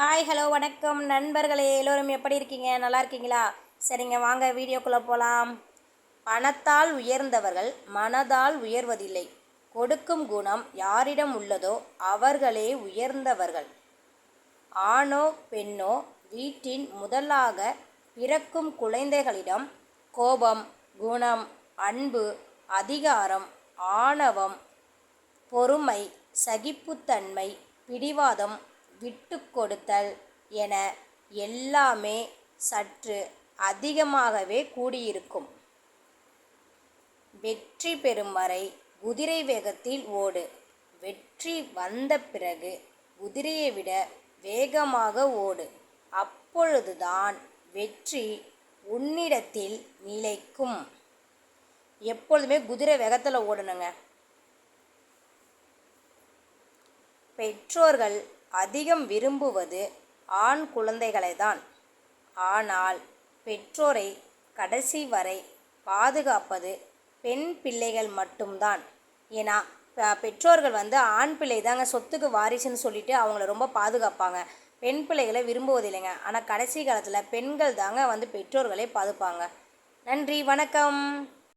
Hi hello வணக்கம். நண்பர்களே எல்லோரும் எப்படி இருக்கீங்க? நல்லா இருக்கீங்களா? சரிங்க வாங்க வீடியோக்குள்ளே போகலாம் பணத்தால் உயர்ந்தவர்கள் மனதால் உயர்வதில்லை. கொடுக்கும் குணம் யாரிடம் உள்ளதோ அவர்களே உயர்ந்தவர்கள். ஆணோ பெண்ணோ வீட்டின் முதலாக பிறக்கும் குழந்தைகளிடம் கோபம் குணம் அன்பு அதிகாரம் ஆணவம் பொறுமை சகிப்புத்தன்மை பிடிவாதம் விட்டு கொடுத்தல் என எல்லாமே சற்று அதிகமாகவே கூடியிருக்கும். வெற்றி பெறும் வரை குதிரை வேகத்தில் ஓடு. வெற்றி வந்த பிறகு குதிரையை விட வேகமாக ஓடு. அப்பொழுதுதான் வெற்றி உன்னிடத்தில் நிலைக்கும். எப்பொழுதுமே குதிரை வேகத்தில் ஓடணுங்க. பெற்றோர்கள் அதிகம் விரும்புவது ஆண் குழந்தைகளை தான் ஆனால் பெற்றோரை கடைசி வரை பாதுகாப்பது பெண் பிள்ளைகள் மட்டும்தான். ஏன்னா பெற்றோர்கள் வந்து ஆண் பிள்ளை தாங்க சொத்துக்கு வாரிசுன்னு சொல்லிட்டு அவங்கள ரொம்ப பாதுகாப்பாங்க. பெண் பிள்ளைகளை விரும்புவதில்லைங்க. ஆனால் கடைசி காலத்தில் பெண்கள் தாங்க வந்து பெற்றோர்களை பாதுப்பாங்க. நன்றி வணக்கம்.